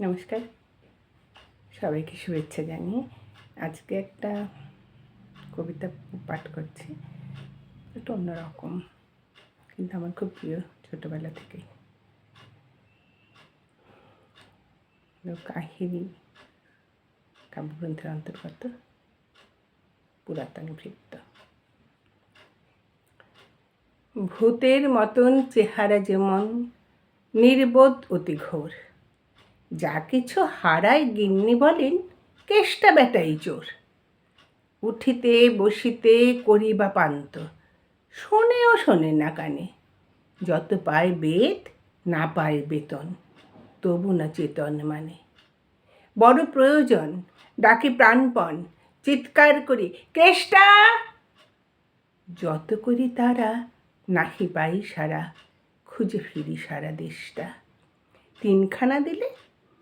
নমস্কার। সবাইকে শুভেচ্ছা জানিয়ে আজকে একটা কবিতা পাঠ করছি। একটু অন্যরকম কিন্তু আমার খুব প্রিয় ছোটোবেলা থেকেই। কাহিনী, কাব্যগ্রন্থের অন্তর্গত, পুরাতন ভৃত্য। ভূতের মতন চেহারা যেমন, নির্বোধ অতি ঘোর। যা কিছু হারায় গিন্নি বলেন, কেষ্টা বেটাই চোর। উঠিতে, বসিতে করি বা পান্ত, শোনেও শোনে না কানে। যত পায় বেদ, না পায় বেতন, তবু না চেতন মানে। বড় প্রয়োজন, ডাকি প্রাণপণ, চিৎকার করি, কেষ্টা! যত করি তারা, নাহি পাই সারা, খুঁজে ফিরি সারা দেশটা। তিনখানা দিলে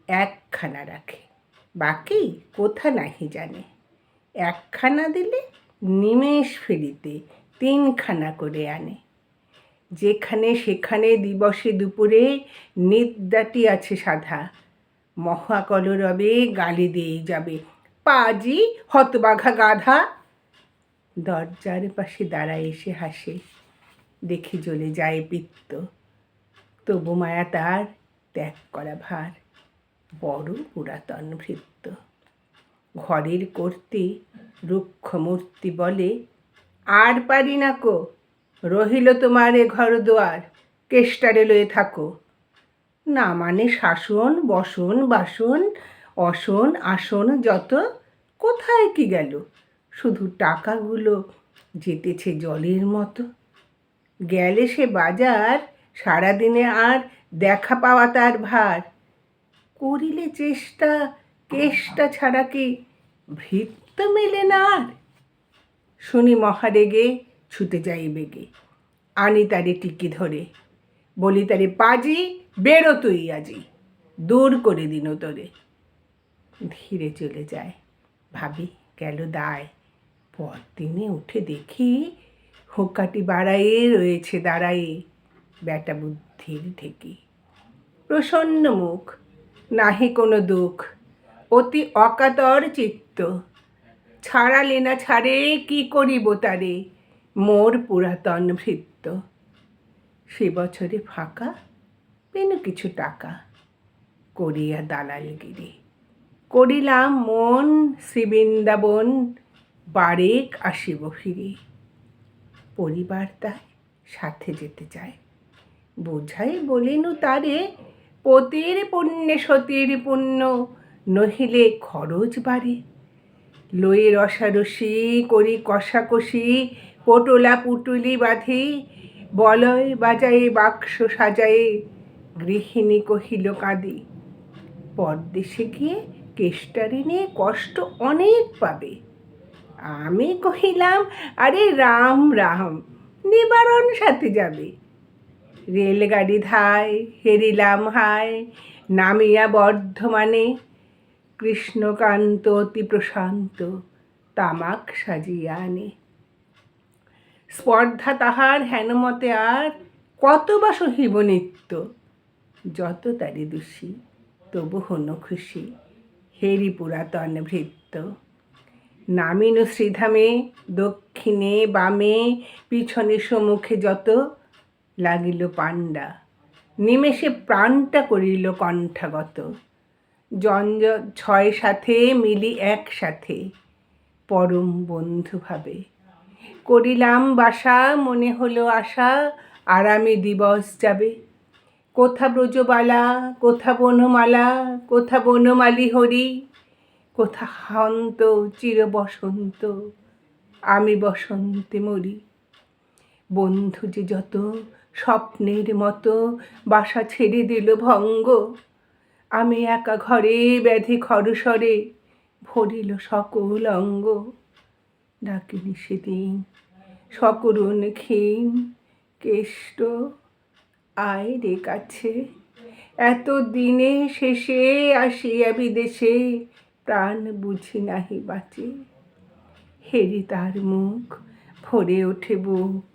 একখানা রাখে। বাকি কোথা নাহি জানে। একখানা দিলে নিমেষ ফেরিতে তিনখানা করে আনে। যেখানে সেখানে দিবসে দুপুরে নিদ্রাটি আছে সাধা। মহাকলরবে গালি দিয়ে যাবে। পাজি, হতবাঘা গাধা। দরজার পাশে দাঁড়ায় এসে হাসে। দেখে জ্বলে যায় পিত্ত। তবু মায়া তার ত্যাগ করা ভার। বড় পুরাতন ভৃত্য। ঘরের করতে রুক্ষ মূর্তি বলে, আর পারি না কো, রহিল তোমার এ ঘর দুয়ার কেষ্টারে লয়ে থাকো। না মানে শাসন, বসন, বাসন, অসন, আসন যত, কোথায় কি গেল? শুধু টাকাগুলো যেতেছে জলের মতো। গেলে সে বাজার, সারাদিনে আর দেখা পাওয়া তার ভার। করিলে চেষ্টা, কেষ্টা ছাড়া কি ভৃত্য মেলে না আর? শুনি মহারেগে ছুটে যাই বেগে। আনি তারে টিকি ধরে, বলি তারে, পাজি, বেরো তুই আজি, দূর করে দিন তোরে। ধীরে চলে যায়, ভাবি, গেল দায়, পরদিনে উঠে দেখি হোকাটি বাড়ায়ে রয়েছে দাঁড়ায়ে। ব্যাটা বুদ্ধির ঠেকি প্রসন্ন মুখ নাহি কোনো দুঃখ। অতি অকাতর চিত্ত। ছাড়ালে না ছাড়ে, কি করিব তারে? মোর পুরাতন ভৃত্য। সে বছরে ফাঁকা পেন কিছু টাকা। করিয়া দালালগিরি। করিলাম মন শ্রীবৃন্দাবন, বারেক আসিব ফিরে। পরিবার তাই সাথে যেতে চায়। বোঝাই বলিনু তারে পতির পুণ্যে সতীর পুণ্য নহিলে খরচ বাড়ে। লয়ে রসারসি করি কষাকষি, পটোলা পুটুলি বাঁধি, বলয় বাজায়ে বাক্স সাজায়ে গৃহিণী কহিল কাঁদি। পরদেশে গিয়ে কেষ্টারি নিয়ে কষ্ট অনেক পাবে। আমি কহিলাম, আরে রাম রাম, নিবারণ সাথে যাবে। রেলগাড়ি ধায়, হেরিলাম হায়, নামিয়া বর্ধমানে। কৃষ্ণকান্ত অতি প্রশান্ত, তামাক সাজিয়া আনে। স্পর্ধা তাহার হেনমতে আর কত বা সহিব নিত্য? যত তারি দোষী, তবু হন খুশি, হেরি পুরাতন ভৃত্য। নামিনু শ্রীধামে, দক্ষিণে বামে, পিছনে সম্মুখে যত লাগিল পাণ্ডা। নিমেষে প্রাণটা করিল কণ্ঠাগত। জঞ্জ ছয় সাথে মিলি একসাথে, পরম বন্ধুভাবে। করিলাম বাসা, মনে হলো আশা, আরামে দিবস যাবে। কোথা ব্রজবালা, কোথা বনমালা, কোথা বনমালী হরি, কোথা হন্ত, চির বসন্ত, আমি বসন্তে মরি। বন্ধু যে যত স্বপ্নের মতো বাসা ছেড়ে দিল ভঙ্গ। আমি একা ঘরে ব্যাধি খরসরে ভরিল সকল অঙ্গ। ডাকিনি সেদিন সকরুণ ক্ষীণ কেষ্ট। আয় রে কাছে, এত দিনে শেষে আসিয়া বিদেশে প্রাণ বুঝি নাহি বাঁচে। হেরি তার মুখ ভরে ওঠে বুক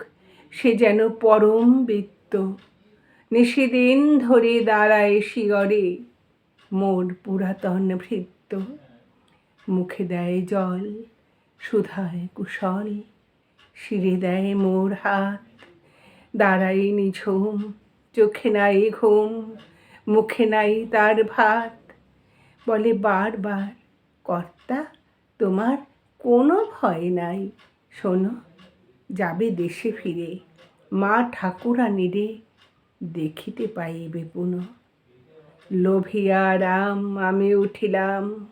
সে যেন পরম বৃত্ত। নিষেদিন ধরে দাঁড়ায় শিয়রে, মোর পুরাতন ভৃত্য। মুখে দেয় জল, সুধায় কুশল, শিরে দেয় মোর হাত। দাঁড়াই নিঝুম, চোখে নাই ঘুম, মুখে নাই তার ভাত। বলে বারবার কর্তা, তোমার কোনো ভয় নাই। শোনো যাবে দেশে ফিরে। মা ঠাকুরানিরে দেখিতে পাইবে পুনঃ। লোভিয়া রাম আমি উঠিলাম,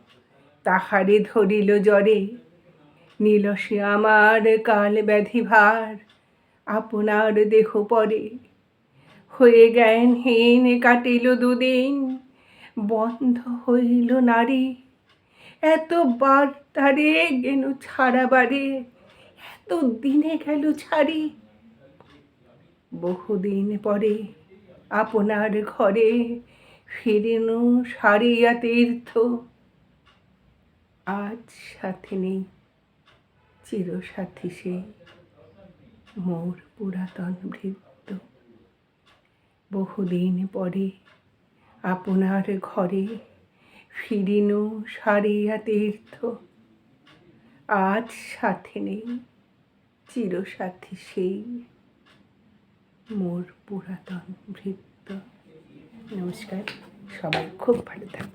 তাহারে ধরিল জ্বরে। নীল সে আমার কাল ব্যাধি ভার, আপনার দেহ পরে। হয়ে জ্ঞান জ্ঞানহীন কাটিল দুদিন, বন্ধ হইল নারী। এতবার তারে গেল ছাড়াবারে এত দিনে গেল ছাড়ি। বহুদিন পরে আপনার ঘরে ফিরেনু সারিয়া তীর্থ। আজ সাথে নেই চিরসাথী সে, মোর পুরাতন ভৃত্য বহুদিন পরে আপনার ঘরে ফিরিনু সারিয়া তীর্থ। আজ সাথে নেই চিরসাথী সেই মোর পুরাতন ভৃত্য। নমস্কার সবাই খুব ভালো থাকবে